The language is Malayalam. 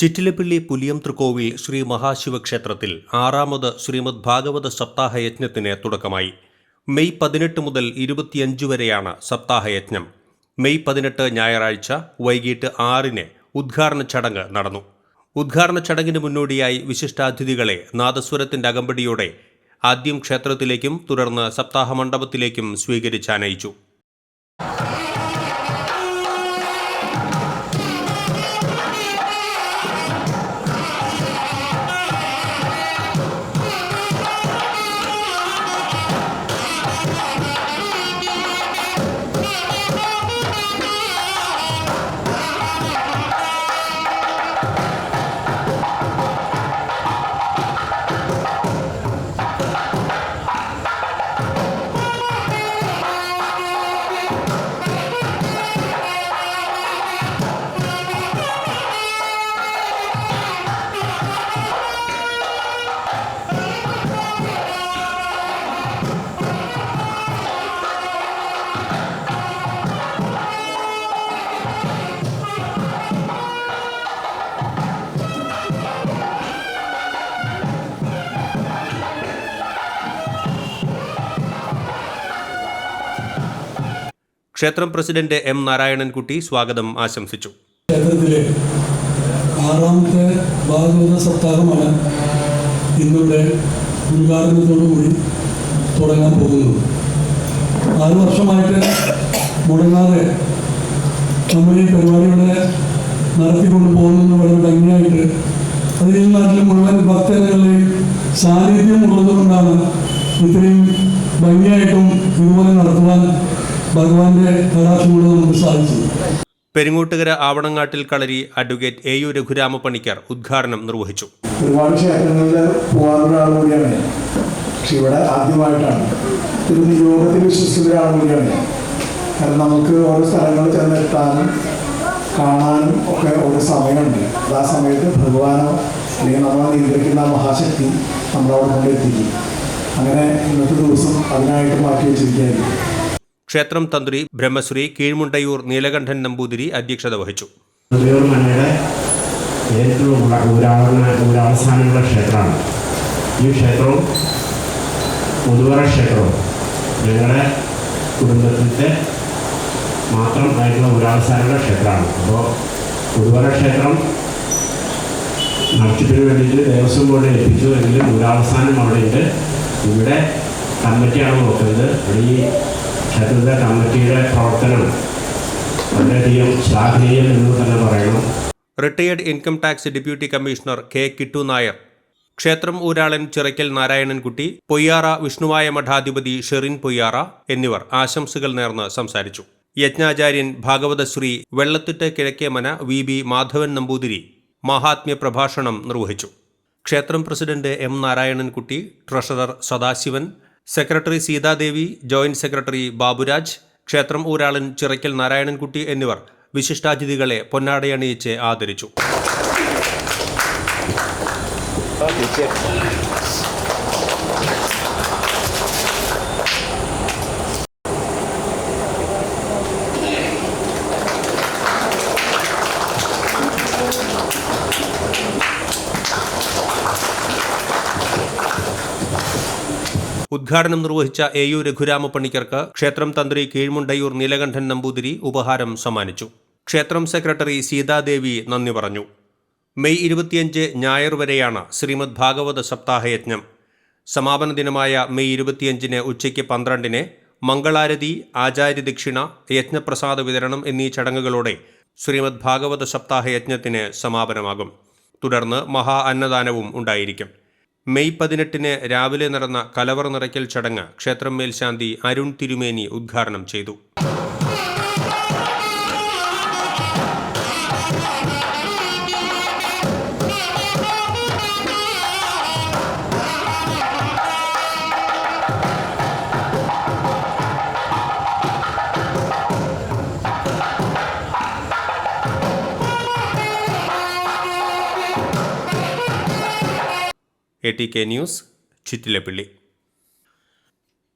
ചിറ്റിലപ്പിള്ളി പുലിയംതൃക്കോവിൽ ശ്രീ മഹാശിവക്ഷേത്രത്തിൽ ആറാമത് ശ്രീമദ് ഭാഗവത സപ്താഹയജ്ഞത്തിന് തുടക്കമായി. മെയ് പതിനെട്ട് മുതൽ ഇരുപത്തിയഞ്ച് വരെയാണ് സപ്താഹയജ്ഞം. മെയ് പതിനെട്ട് ഞായറാഴ്ച വൈകിട്ട് ആറിന് ഉദ്ഘാടന ചടങ്ങ് നടന്നു. ഉദ്ഘാടന ചടങ്ങിന് മുന്നോടിയായി വിശിഷ്ടാതിഥികളെ നാദസ്വരത്തിന്റെ അകമ്പടിയോടെ ആദ്യം ക്ഷേത്രത്തിലേക്കും തുടർന്ന് സപ്താഹ മണ്ഡപത്തിലേക്കും സ്വീകരിച്ചാനയിച്ചു ക്ഷേത്രം പ്രസിഡന്റ് എം നാരായണൻകുട്ടി സ്വാഗതം ആശംസിച്ചു. ക്ഷേത്രത്തിലെ ആറാമത്തെ ഭാഗവത സപ്താഹമാണ് ഇന്നിവിടെ ഉദ്ഘാടനത്തോടുകൂടി തുടങ്ങാൻ പോകുന്നത്. ആറ് വർഷമായിട്ട് മുടങ്ങാതെ നമ്മൾ ഈ പരിപാടിയുടെ നടത്തിക്കൊണ്ട് പോകുന്നത് വളരെ ഭംഗിയായിട്ട് അത് ഈ നാട്ടിലെ മുഴുവൻ സാന്നിധ്യം ഉള്ളതുകൊണ്ടാണ് ഇത്രയും ഭംഗിയായിട്ടും ഇതുപോലെ നടത്തുവാൻ ഭഗവാന്റെ നമുക്ക് സാധിച്ചത് Peringottukara Avanangattil Kalari advocate A U Raghurama Panicker ഉദ്ഘാടനം നിർവഹിച്ചു. ഒരുപാട് ക്ഷേത്രങ്ങളിൽ പോകാനുള്ള ആൾ കൂടിയാണ്. പക്ഷെ ഇവിടെ ആദ്യമായിട്ടാണ്. ഒരു നിയോഗത്തിൽ വിശ്വസിക്കുന്ന ഒരാൾ കൂടിയാണ്. കാരണം നമുക്ക് ഓരോ സ്ഥലങ്ങളിൽ ചെന്നെത്താനും കാണാനും ഒക്കെ ഒരു സമയമുണ്ട്. അത് ആ സമയത്ത് ഭഗവാനോ അല്ലെങ്കിൽ നമ്മളെ നിയന്ത്രിക്കുന്ന മഹാശക്തി നമ്മളവിടെ കൊണ്ടെത്തിക്കും. അങ്ങനെ ഇന്നത്തെ ദിവസം അതിനായിട്ട് മാറ്റി വെച്ചിരിക്കുകയായിരിക്കും. ക്ഷേത്രം തന്ത്രി ബ്രഹ്മശ്രീ കീഴ്മുണ്ടയൂർ നീലകണ്ഠൻ നമ്പൂതിരി അധ്യക്ഷത വഹിച്ചു. പുതിയൂർ മനയുടെ ഏറ്റവും ഉള്ള ഊരാവണ ഊരാവസാനമുള്ള ക്ഷേത്രമാണ്. ഈ ക്ഷേത്രവും മുതുവറ ക്ഷേത്രവും ഞങ്ങളുടെ കുടുംബത്തിന്റെ മാത്രം ആയിട്ടുള്ള ഊരാവസാനമുള്ള ക്ഷേത്രമാണ്. അപ്പോൾ മുതുവറ ക്ഷേത്രം നടത്തിപ്പിന് വേണ്ടിയിട്ട് ദേവസ്വം ബോർഡ് ലഭിച്ചു എങ്കിലും ഊരാവസാനം അവിടെയുണ്ട്. ഇവിടെ കമ്മിറ്റിയാണ് നോക്കുന്നത്. ഇവിടെ ഈ ക്ഷേത്രത്തിലെ കമ്മിറ്റിയുടെ പ്രവർത്തനം വളരെയധികം ശ്ലാഘനീയം എന്ന് തന്നെ പറയണം. Retired income tax deputy commissioner K Kittu Nair ക്ഷേത്രം ഊരാളൻ ചിറയ്ക്കൽ നാരായണൻകുട്ടി പൊയ്യാറ വിഷ്ണുവായ മഠാധിപതി ഷെറിൻ പൊയ്യാറ എന്നിവർ ആശംസകൾ നേർന്ന് സംസാരിച്ചു. യജ്ഞാചാര്യൻ ഭാഗവതശ്രീ വെള്ളത്തിട്ട് കിഴക്കേമന വി ബി മാധവൻ നമ്പൂതിരി മഹാത്മ്യ പ്രഭാഷണം നിർവഹിച്ചു. ക്ഷേത്രം president M Narayanankutty treasurer Sadasivan secretary Seethadevi joint secretary Baburaj ക്ഷേത്രം ഊരാളൻ ചിറയ്ക്കൽ നാരായണൻകുട്ടി എന്നിവർ വിശിഷ്ടാതിഥികളെ പൊന്നാടയണിയിച്ച് ആദരിച്ചു. ഉദ്ഘാടനം നിർവഹിച്ച എ യു രഘുരാമപ്പണിക്കർക്ക് ക്ഷേത്രം തന്ത്രി കീഴ്മുണ്ടയൂർ നീലകണ്ഠൻ നമ്പൂതിരി ഉപഹാരം സമ്മാനിച്ചു. ക്ഷേത്രം സെക്രട്ടറി സീതാദേവി നന്ദി പറഞ്ഞു. മെയ് ഇരുപത്തിയഞ്ച് ഞായർ വരെയാണ് ശ്രീമദ് ഭാഗവത സപ്താഹയജ്ഞം. സമാപന ദിനമായ മെയ് ഇരുപത്തിയഞ്ചിന് ഉച്ചയ്ക്ക് പന്ത്രണ്ടിന് മംഗളാരതി ആചാര്യ ദക്ഷിണ യജ്ഞപ്രസാദ വിതരണം എന്നീ ചടങ്ങുകളോടെ ശ്രീമദ് ഭാഗവത സപ്താഹ യജ്ഞത്തിന് സമാപനമാകും. തുടർന്ന് മഹാ അന്നദാനവും ഉണ്ടായിരിക്കും. മെയ് പതിനെട്ടിന് രാവിലെ നടന്ന കലവർ നിറയ്ക്കൽ ചടങ്ങ് ക്ഷേത്രം മേൽശാന്തി അരുൺ തിരുമേനി ഉദ്ഘാടനം ചെയ്തു. A T K news Chittilappilly